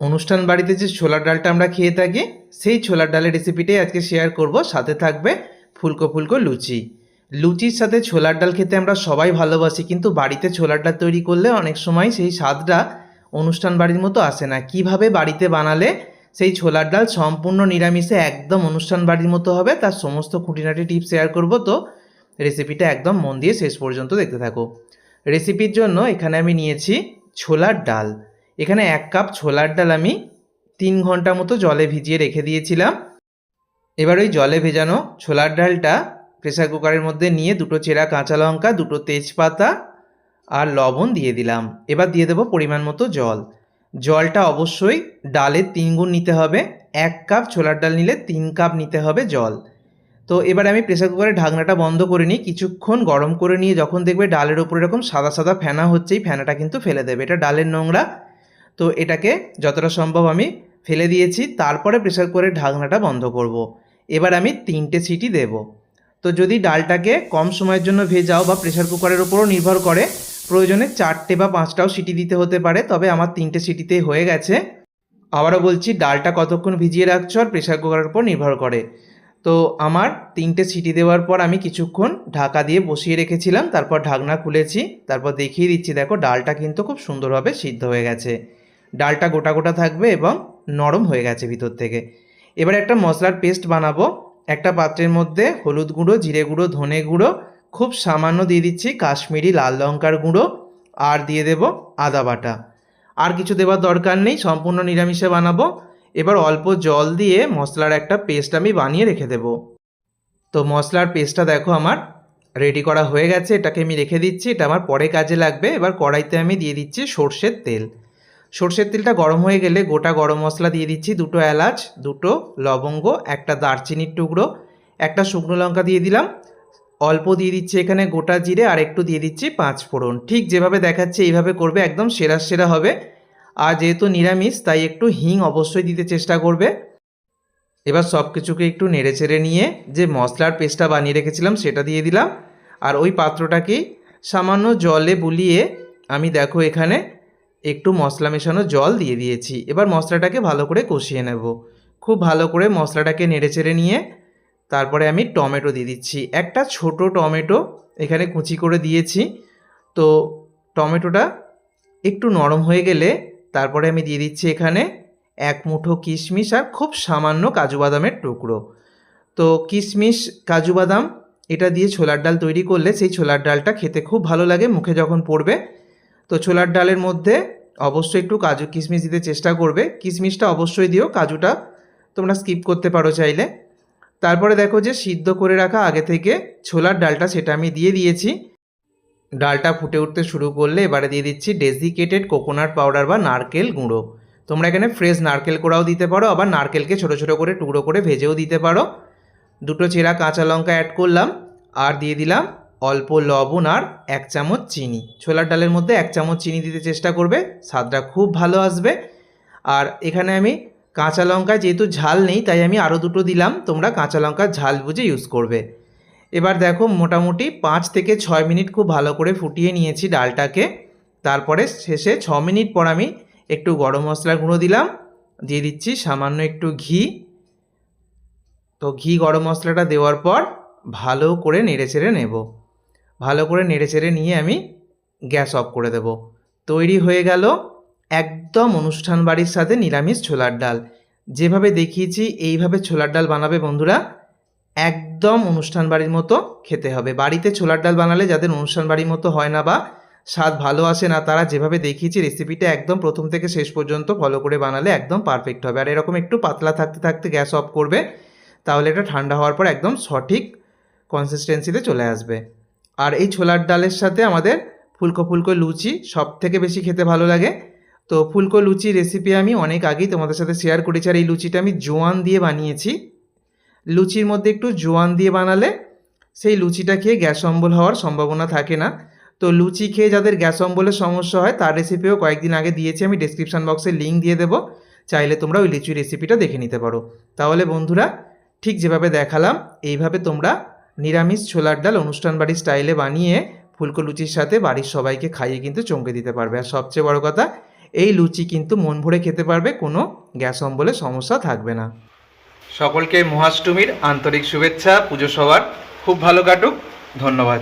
অনুষ্ঠান বাড়িতে যে ছোলার ডালটা আমরা খেয়ে থাকি, সেই ছোলার ডালের রেসিপিটাই আজকে শেয়ার করব। সাথে থাকবে ফুলকো ফুলকো লুচি। লুচির সাথে ছোলার ডাল খেতে আমরা সবাই ভালোবাসি, কিন্তু বাড়িতে ছোলার ডাল তৈরি করলে অনেক সময় সেই স্বাদটা অনুষ্ঠান বাড়ির মতো আসে না। কীভাবে বাড়িতে বানালে সেই ছোলার ডাল সম্পূর্ণ নিরামিষে একদম অনুষ্ঠান বাড়ির মতো হবে, তার সমস্ত খুঁটিনাটি টিপস শেয়ার করব। তো রেসিপিটা একদম মন দিয়ে শেষ পর্যন্ত দেখতে থাকো। রেসিপির জন্য এখানে আমি নিয়েছি ছোলার ডাল। এখানে এক কাপ ছোলার ডাল আমি তিন ঘণ্টা মতো জলে ভিজিয়ে রেখে দিয়েছিলাম। এবার ওই জলে ভেজানো ছোলার ডালটা প্রেসার কুকারের মধ্যে নিয়ে দুটো চেরা কাঁচা লঙ্কা, দুটো তেজপাতা আর লবণ দিয়ে দিলাম। এবার দিয়ে দেবো পরিমাণ মতো জল। জলটা অবশ্যই ডালের তিন গুণ নিতে হবে। এক কাপ ছোলার ডাল নিলে তিন কাপ নিতে হবে জল। তো এবার আমি প্রেসার কুকারের ঢাকনাটা বন্ধ করে নিই। কিছুক্ষণ গরম করে নিয়ে যখন দেখবে ডালের ওপর এরকম সাদা সাদা ফেনা হচ্ছে এই ফেনাটা কিন্তু ফেলে দেবে। এটা ডালের নোংরা। তো এটাকে যতটা সম্ভব আমি ফেলে দিয়েছি, তারপরে প্রেসার কুকারের ঢাকনাটা বন্ধ করব। এবার আমি তিনটে সিটি দেব। তো যদি ডালটাকে কম সময়ের জন্য ভেজাও বা প্রেসার কুকারের উপরও নির্ভর করে, প্রয়োজনে চারটে বা পাঁচটাও সিটি দিতে হতে পারে, তবে আমার তিনটে সিটিতেই হয়ে গেছে। আবারও বলছি, ডালটা কতক্ষণ ভিজিয়ে রাখছো আর প্রেসার কুকারের উপর নির্ভর করে। তো আমার তিনটে সিটি দেওয়ার পর আমি কিছুক্ষণ ঢাকা দিয়ে বসিয়ে রেখেছিলাম, তারপর ঢাকনা খুলেছি, তারপর দেখিয়ে দিচ্ছি, দেখো ডালটা কিন্তু খুব সুন্দরভাবে সিদ্ধ হয়ে গেছে। ডালটা গোটা গোটা থাকবে এবং নরম হয়ে গেছে ভিতর থেকে। এবার একটা মশলার পেস্ট বানাবো। একটা পাত্রের মধ্যে হলুদ গুঁড়ো, জিরে গুঁড়ো, ধনে গুঁড়ো, খুব সামান্য দিয়ে দিচ্ছি কাশ্মীরি লাল লঙ্কার গুঁড়ো আর দিয়ে দেব আদা বাটা। আর কিছু দেওয়ার দরকার নেই, সম্পূর্ণ নিরামিষে বানাবো। এবার অল্প জল দিয়ে মশলার একটা পেস্ট আমি বানিয়ে রেখে দেব। তো মশলার পেস্টটা দেখো আমার রেডি করা হয়ে গেছে, এটাকে আমি রেখে দিচ্ছি, এটা আমার পরে কাজে লাগবে। এবার কড়াইতে আমি দিয়ে দিচ্ছি সর্ষের তেল। সর্ষের তেলটা গরম হয়ে গেলে গোটা গরম মশলা দিয়ে দিচ্ছি। দুটো এলাচ, দুটো লবঙ্গ, একটা দারচিনির টুকরো, একটা শুকনো লঙ্কা দিয়ে দিলাম। অল্প দিয়ে দিচ্ছি এখানে গোটা জিরে আর একটু দিয়ে দিচ্ছি পাঁচ ফোড়ন। ঠিক যেভাবে দেখাচ্ছে এইভাবে করবে, একদম সেরা সেরা হবে। আর যেহেতু নিরামিষ, তাই একটু হিং অবশ্যই দিতে চেষ্টা করবে। এবার সব কিছুকে একটু নেড়ে চেড়ে নিয়ে যে মশলার পেস্টটা বানিয়ে রেখেছিলাম সেটা দিয়ে দিলাম। আর ওই পাত্রটাকেই সামান্য জলে বুলিয়ে আমি দেখো এখানে একটু মশলা মেশানো জল দিয়ে দিয়েছি। এবার মশলাটাকে ভালো করে কষিয়ে নেব। খুব ভালো করে মশলাটাকে নেড়ে চেড়ে নিয়ে তারপরে আমি টমেটো দিয়ে দিচ্ছি। একটা ছোট টমেটো এখানে কুচি করে দিয়েছি। তো টমেটোটা একটু নরম হয়ে গেলে তারপরে আমি দিয়ে দিচ্ছি এখানে এক মুঠো কিশমিশ আর খুব সামান্য কাজু বাদামের টুকরো। তো কিশমিশ, কাজু বাদাম এটা দিয়ে ছোলার ডাল তৈরি করলে সেই ছোলার ডালটা খেতে খুব ভালো লাগে। মুখে যখন পড়বে তো ছোলার ডালের মধ্যে অবশ্যই একটু কাজু কিশমিশ দিতে চেষ্টা করবে। কিশমিশটা অবশ্যই দিও, কাজুটা তোমরা স্কিপ করতে পারো চাইলে। তারপরে দেখো যে সিদ্ধ করে রাখা আগে থেকে ছোলার ডালটা সেটা আমি দিয়ে দিয়েছি। ডালটা ফুটে উঠতে শুরু করলে এবারে দিয়ে দিচ্ছি ডেজিকেটেড কোকোনাট পাউডার বা নারকেল গুঁড়ো। তোমরা এখানে ফ্রেশ নারকেল কোড়াও দিতে পারো, আবার নারকেলকে ছোটো ছোটো করে টুকরো করে ভেজেও দিতে পারো। দুটো চেরা কাঁচা লঙ্কা অ্যাড করলাম, আর দিয়ে দিলাম অল্প লবণ আর এক চামচ চিনি। ছোলার ডালের মধ্যে এক চামচ চিনি দিতে চেষ্টা করবে, স্বাদটা খুব ভালো আসবে। আর এখানে আমি কাঁচা লঙ্কায় যেহেতু ঝাল নেই, তাই আমি আরও দুটো দিলাম, তোমরা কাঁচা লঙ্কার ঝাল বুঝে ইউজ করবে। এবার দেখো মোটামুটি পাঁচ থেকে ছয় মিনিট খুব ভালো করে ফুটিয়ে নিয়েছি ডালটাকে। তারপরে শেষে ছ মিনিট পর আমি একটু গরম মশলার গুঁড়ো দিলাম, দিয়ে দিচ্ছি সামান্য একটু ঘি। তো ঘি গরম মশলাটা দেওয়ার পর ভালো করে নেড়ে চেড়ে নেব। ভালো করে নেড়ে চেড়ে নিয়ে আমি গ্যাস অফ করে দেব। তৈরি হয়ে গেল একদম অনুষ্ঠান বাড়ির সাথে নিরামিষ ছোলার ডাল। যেভাবে দেখিয়েছি, এইভাবে ছোলার ডাল বানাবে বন্ধুরা একদম অনুষ্ঠান বাড়ির মতো খেতে হবে। বাড়িতে ছোলার ডাল বানালে যাদের অনুষ্ঠান বাড়ির মতো হয় না বা স্বাদ ভালো আসে না, তারা যেভাবে দেখিয়েছি রেসিপিটা একদম প্রথম থেকে শেষ পর্যন্ত ফলো করে বানালে একদম পারফেক্ট হবে। আর এরকম একটু পাতলা থাকতে থাকতে গ্যাস অফ করবে, তাহলে এটা ঠান্ডা হওয়ার পর একদম সঠিক কনসিস্টেন্সিতে চলে আসবে। আর এই ছোলার ডালের সাথে আমাদের ফুলকো ফুলকো লুচি সব থেকে বেশি খেতে ভালো লাগে। তো ফুলকো লুচি রেসিপি আমি অনেক আগেই তোমাদের সাথে শেয়ার করেছি আর এই লুচিটা আমি জোয়ান দিয়ে বানিয়েছি। লুচির মধ্যে একটু জোয়ান দিয়ে বানালে সেই লুচিটা খেয়ে গ্যাস অম্বল হওয়ার সম্ভাবনা থাকে না। তো লুচি খেয়ে যাদের গ্যাস অম্বলের সমস্যা হয় তার রেসিপিও কয়েকদিন আগে দিয়েছি আমি ডিসক্রিপশান বক্সে লিঙ্ক দিয়ে দেবো। চাইলে তোমরা ওই লিচুর রেসিপিটা দেখে নিতে পারো। তাহলে বন্ধুরা ঠিক যেভাবে দেখালাম, এইভাবে তোমরা নিরামিষ ছোলার ডাল অনুষ্ঠান বাড়ির স্টাইলে বানিয়ে ফুলকো লুচির সাথে বাড়ির সবাইকে খাইয়ে কিন্তু চমকে দিতে পারবে। আর সবচেয়ে বড় কথা, এই লুচি কিন্তু মন ভরে খেতে পারবে, কোনো গ্যাস অম্বলে সমস্যা থাকবে না। সকলকে মহাষ্টমীর আন্তরিক শুভেচ্ছা, পুজো সবার। খুব ভালো কাটুক। ধন্যবাদ।